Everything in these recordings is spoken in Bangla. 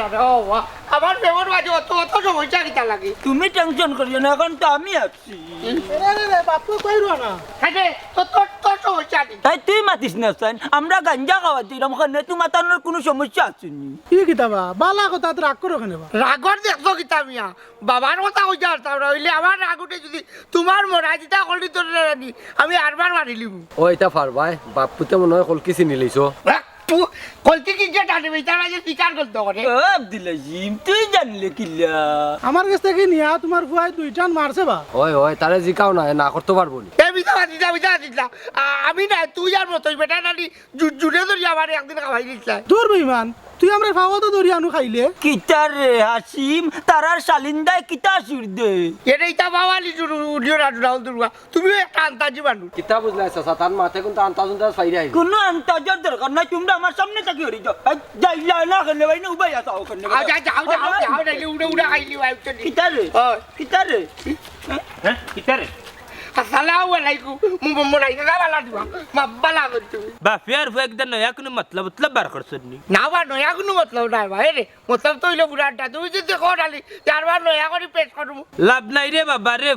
না রে বাবা আমার প্রেমের মাঝে অত অত সমস্যা কিতা লাগে। তুমি টেনশন করিও না এখন তো আমি আছি। বাপু কইরো না? থাকে তোর তোর তোর সমস্যা তাই তুই মাতিস না সাইন আমরা গাঞ্জা খাওয়া দিলাম ওখানে কোনো সমস্যা আসেনি কি কিতাবা বালা কথা তো রাগ করো কেন রাগর দেখছ কিতা মিয়া? বাবার কথা কইতে পারতাম না হইলে আমার রাগ উঠে যদি তোমার মরা দিতা করলি তোর আমি আরবার মারি লিব। ও এটা পারবাই বাপুতে মনে হয় কলকি চিনি লইছ। কলকে কি যে টানবে তার আজ স্বীকার করতে করে ও দিলে জিম তুই জানলে কিলা আমার কাছ থেকে নিয়া তোমার ফুয়াই দুইটান মারছে বা। ওই ওই তারে জিকাও না না করতে পারব না। এ বিতা দিতা বিধা দিতা আমি না তুই আর মতই বেটা নালি জুড়ে ধরি আমার একদিন খাওয়াই দিছলা দূর বেইমান তুই আমরা ফাওয়া তো দড়ি আনু খাইলে। কিতার রে হাসিম? তারার শালিন্দায় কিতা সুর দে? এটা ইতা বাবালি উডিও রাজু রাহুল দুর্গা তুমিও একটা আন্তাজি মানুষ কিতা বুঝলাই চাচা তার মাথায় কিন্তু আন্তাজ ফাইরে আইল কোনো আন্তাজার দরকার নাই তোমরা আমার সামনে থাকি হরি যাও। যাই যাই না কেন ভাই না উবাই আসা ওখানে আ যা যাও যাও যাও নাইলে উড়ে উড়ে খাইলি ভাই চলি কিতার রে? কিতার রে? হ্যাঁ কিতারে আসসালামু না দিবা নি না রে লাভ নাই রে বাবা রে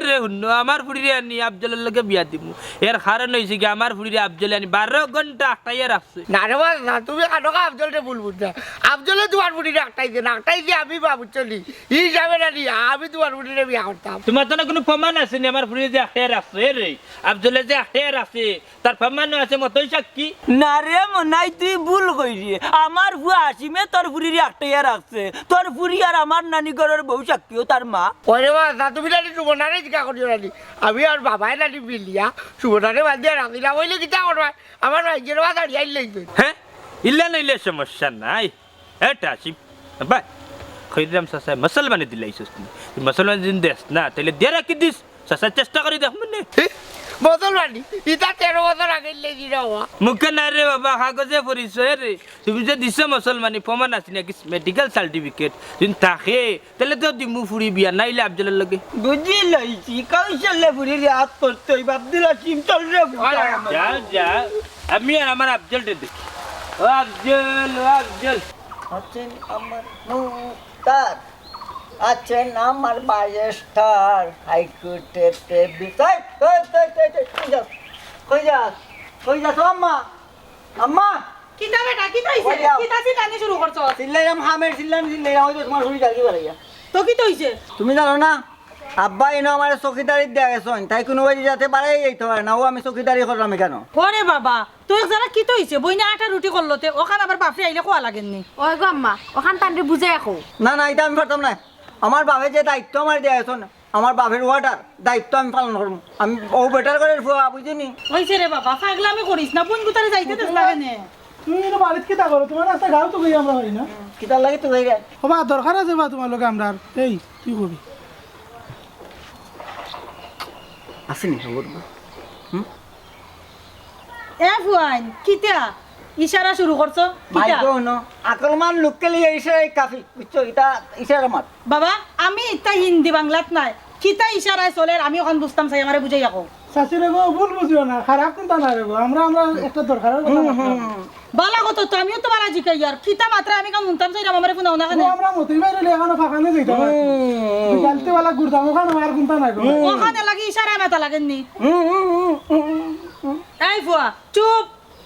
রে হুন্ন আমার ফুড়িরে আনি আফজলের লগে বিয়া দিমু এর কারণ হইছে কি আমার ফুড়িরে আফজলে আনি বারো ঘণ্টা আটটাইয়া রাখছে না রে বাবা না তুমি কানকা আফজলটা ভুল বুঝছ আফজলে তোমার বুড়িরে একটাই দিয়ে একটাই দিয়ে আমি বাবু চলি ই যাবে না নি, আমি তোমার বুড়িরে বিয়া করতাম তোমার তো না কোনো প্রমাণ আছে নি আমার ফুড়িরে যে আটটাইয়া রাখছে রে? আফজলে যে আটটাইয়া রাখছে তার প্রমাণও আছে মতই সাক্ষী না রে মনাই তুই ভুল কইরি আমার ভুয়া হাসিমে তোর ফুরির একটাইয়া রাখছে তোর ফুরি আর আমার নানি ঘরের বউ সাক্ষীও তার মা। ওরে তুমি নানি সুবর্ণারে জিজ্ঞা করিও নানি। আমি আর বাবাই নানি বিলিয়া সুবর্ণারে বান্ধিয়া রাখিলাম হইলে কিতা করবা আমার ভাইয়ের বাবা দাঁড়িয়ে লাগবে হ্যাঁ? ইল্লা নইলে সমস্যা নাই। এটা আসিম বাই খৈরাম সাসা মুসলমানে দিলাইছিস তুই। মুসলমান দিন দেশ না তাহলে দিয়ে রাখি দিস? চেষ্টা করি দেখ মানে মুসলমানি ইটা তেরো বছর আগে লেগে যাওয়া মুখে না রে বাবা কাগজে পরিচয় রে তুমি যে দিছ মুসলমানি প্রমাণ আছে নাকি? মেডিকেল সার্টিফিকেট যদি থাকে তাহলে তো দিমু ফুড়ি বিয়া নাইলে আফজলের লগে। বুঝি লইছি হাত করতে হইব আব্দুল হাসিম চল রে যা যা আমি আর আমার আফজলটা দেখি। ও আফজল ও আফজল। আমার মুক্তার আছেন আমার বাজেস্টার হাইকোর্টেতে বিচার কই যাস? কই যাস? কই যাস ও আম্মা? আম্মা? কিতা বেটা কিতা হইছে? কিতা চিল্লানি শুরু করছ। চিল্লাইলাম হামের চিল্লাম চিল্লাইলাম ওই তো তোমার শুনি যাকি বাড়াইয়া তো কিতা হইছে? তুমি জানো না আব্বা এনে আমার চকিদারি দেয়া গেছেন তাই কোনো বাড়ি যাতে বাড়াই যাইতে পারে না ও আমি চকিদারি করলাম কেন ওরে বাবা তুই জানা কিতা হইছে? বইনা আটা রুটি করলোতে ওখান আবার বাপরে আইলে খোয়া লাগেননি? ওই গো আম্মা ওখান তান্ডে বুঝাই রাখো না না এটা আমি পারতাম না। আমার বাপের যে দায়িত্ব আমার দেয়া গেছেন আমার বাপের ওয়াটার দায়িত্ব আমি পালন করব। আমি ও বেটার করে ফুয়া বুঝিনি? হইছে রে বাবা পাগলামি করিস না বোন গুতারে যাইতে দেস লাগে নে তুমি তো বাড়িতে কিতা করো? তোমার রাস্তা গাও তো গই আমরা হই না? কিতার লাগে তো যায়? হবা দরকার আছে বা তোমার লোকে আমরা। এই তুই কবি। আসেনি খবর? এ কিতা? ইশারা শুরু করছ? হইন আকলমান লোককে লিয়ে ইশারাই কাফি বুঝছ এটা ইশারা মাত। বাবা আমি ইতা হিন্দি বাংলাত নাই। কিতা ইশারায় চলে আমি ওখান বুঝতাম চাই আমারে বুঝাই রাখো শাশুড়ে গো ভুল বুঝিও না খারাপ না রে গো। আমরা আমরা একটা ভাবলাম। বালা কত তো আমিও তো বালা জিকাই আর কিতা মাত্রা আমি কান শুনতাম চাই আমারে ফোন না কেন? আমরা মতির বাইরে এখানে ফাঁকানে যাইতে পারি? বিকালতে বেলা ঘুরতাম ওখানে আর গো? ওখানে লাগি ইশারা মেতা লাগেননি। এই ফুয়া চুপ।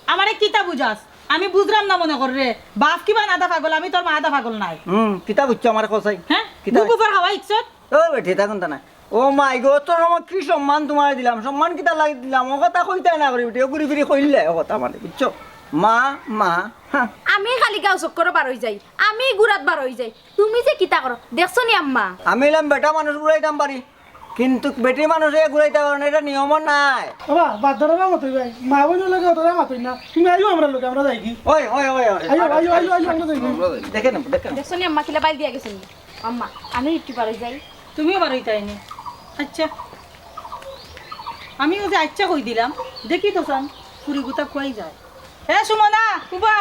আমারে কিতা বুঝাস? আমি বুঝলাম না মনে কর রে। বাপ কিবা আদা পাগল আমি তোর মা আদা পাগল নাই। হুম কিতা বুঝছ আমার কসাই হ্যাঁ? কিতা খাওয়া ইচ্ছত ও বেঠে থাকুন তা না ও মাই গো তোর আমার কি সম্মান তোমার দিলাম? সম্মান কিতা লাগি দিলাম? ও কথা কইতে না করি বেটে ঘুরি ফিরি কইলে ও কথা মানে বুঝছ? মা মা আমি খালি গাও চক্কর বার হয়ে যাই। আমি গুড়াত বার হয়ে যাই। তুমি যে কিতা করো দেখছ নি আম্মা? আমি এলাম বেটা মানুষ ঘুরাইতাম পারি কিন্তু বেটি মানুষে ঘুরাইতে পারে না এটা নিয়ম নাই। বাবা বাধ্যরা মতই ভাই। মা বোন লোকে অতটা মাতই না। তুমি আইও আমরা লোকে আমরা যাই কি। ওই ওই ওই আইও আইও আইও আইও আমরা যাই কি। দেখে নেব দেখে নেব দেখছ নি আম্মা কিলা বাইল দিয়া গেছেন আম্মা আমি একটু হয়ে যাই। তুমিও বার হইতাইনি আচ্ছা। আমিও যে আচ্ছা কই দিলাম। দেখি তো চান পুরি গুতা খুয়াই যায়। হ্যাঁ সুমনা কুবা